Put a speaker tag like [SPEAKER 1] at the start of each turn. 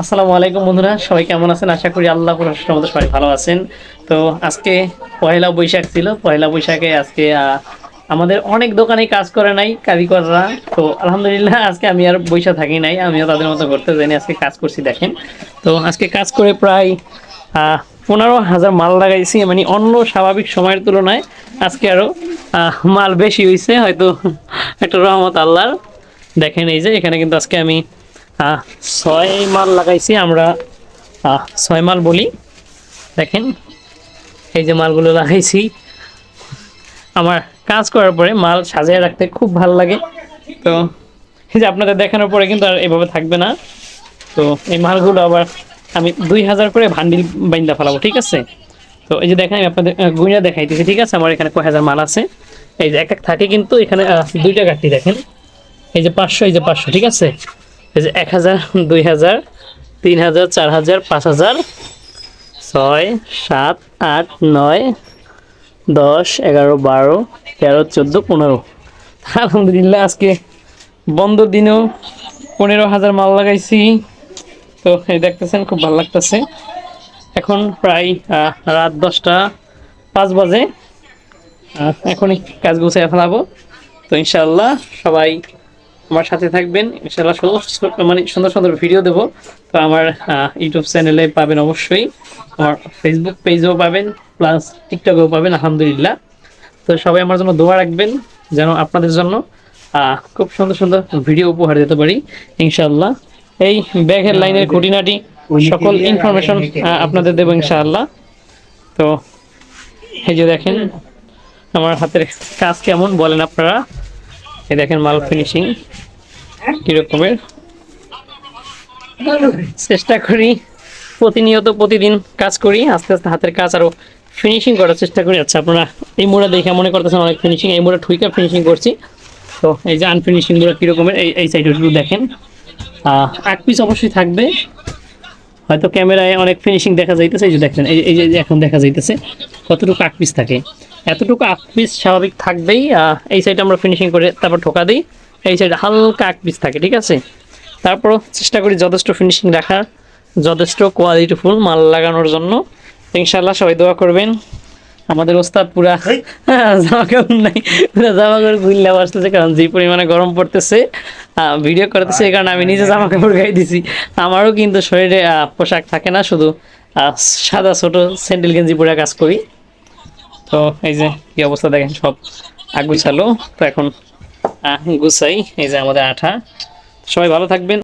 [SPEAKER 1] আসসালামু আলাইকুম বন্ধুরা সবাই কেমন আছেন? আশা করি আল্লাহ আমাদের সবাই ভালো আছেন। তো আজকে পয়লা বৈশাখ ছিল পয়লা বৈশাখে আজকে আমাদের অনেক দোকানে কাজ করে নাই কারিগররা। তো আলহামদুলিল্লাহ আজকে আমি আর বৈশা থাকি নাই আমিও তাদের মতো করতে জানি আজকে কাজ করছি দেখেন। তো আজকে কাজ করে প্রায় পনেরো হাজার মাল লাগাইছি মানে অন্য স্বাভাবিক সময়ের তুলনায় আজকে আরও আহ, মাল বেশি হয়েছে হয়তো একটা রহমত আল্লাহর। দেখেন এই যে এখানে কিন্তু আজকে আমি ছয় মাল লাগাইছি আমরা। ছয় মাল বলি। দেখেন, এই যে মালগুলো লাগাইছি। আমার কাজ করার পরে মাল সাজিয়ে রাখতে খুব ভালো লাগে। তো, এই যে আপনাদের দেখানোর পরে কিন্তু আর এভাবে থাকবে না। তো, এই মালগুলো আবার আমি দুই হাজার করে ভান্ডিল বাইন্দা ফেলাবো, ঠিক আছে? তো, এই যে দেখেন, আমি আপনাদের গুইনা দেখাইতেছি, ঠিক আছে? আমার এখানে কয় হাজার মাল আছে। এই যে এক এক থাকে কিন্তু এখানে দুইটা কাঠটি দেখেন। এই যে পাঁচশো, এই যে পাঁচশো, ঠিক আছে? এই যে এক হাজার, দুই হাজার, তিন হাজার, চার হাজার, পাঁচ হাজার, ছয়, সাত, আট, নয়, দশ, এগারো, বারো, তেরো, চোদ্দ, পনেরো। আলহামদুলিল্লাহ, আজকে বন্ধর দিনেও পনেরো হাজার মাল লাগাইছি। তো এই দেখতেছেন, খুব ভালো লাগতেছে। এখন প্রায় রাত দশটা পাঁচ বাজে। এখনই কাজ গুছিয়ে ফেলাবো। তো ইনশাআল্লাহ সবাই আমার সাথে থাকবেন। সুন্দর- মানে সুন্দর সুন্দর ভিডিও দেবো। তো আমার ইউটিউব চ্যানেলে পাবেন অবশ্যই। আমার ফেসবুক পেজেও পাবেন প্লাস টিকটকেও পাবেন আলহামদুলিল্লাহ। তো সবাই আমার জন্য দোয়া রাখবেন যেন আপনাদের জন্য খুব সুন্দর সুন্দর ভিডিও উপহার দিতে পারি ইনশাআল্লাহ। এই ব্যাগের লাইনের খুঁটিনাটি সকল ইনফরমেশন আপনাদের দেবো ইনশাআল্লাহ। তো এই যে দেখেন আমার হাতের কাজ কেমন বলেন আপনারা? এই দেখেন মাল ফিনিশিং কিরকমের। চেষ্টা করি, প্রতিনিয়ত প্রতিদিন কাজ করি, আস্তে আস্তে হাতের কাজ আরও ফিনিশিং করার চেষ্টা করি। আচ্ছা আপনারা এই মোড়া দেখে মনে করতেছেন অনেক ফিনিশিং এই মোড়া ঠুইকা ফিনিশিং করছি। তো এই যে আনফিনিশিংগুলো কিরকমের, এই এই সাইডে একটু দেখেন। এক পিস অবশ্যই থাকবে। হয়তো ক্যামেরায় অনেক ফিনিশিং দেখা যাইতেছে, এই যে দেখেন, এই যে এখন দেখা যাইতেছে, কতটুকু আক পিস থাকে। এতটুকু আক পিস স্বাভাবিক থাকবেই এই সাইডে আমরা ফিনিশিং করে তারপর ঠোকা দিই। এই সাইডে হালকা আক পিস থাকে ঠিক আছে? তারপরও চেষ্টা করি যথেষ্ট ফিনিশিং রাখার যথেষ্ট কোয়ালিটিফুল মাল লাগানোর জন্য। ইনশাল্লাহ সবাই দোয়া করবেন। আমাদের ওস্তাদ পুরা জামা কাপড় নাই। পুরা জামা কাপড় গুল্লা বসতেছে কারণ যে পরিমাণে গরম পড়তেছে ভিডিও করতেছে এই কারণে আমি নিজে জামা কাপড় গাই দিছি। আমারও কিন্তু শরীরে পোশাক থাকে না শুধু সাদা ছোট স্যান্ডেল গেঞ্জি পরে কাজ করি। তো এই যে কি অবস্থা দেখেন সব। আগুছালো তো এখন গুছাই, এই যে আমাদের আঠা। সবাই ভালো থাকবেন।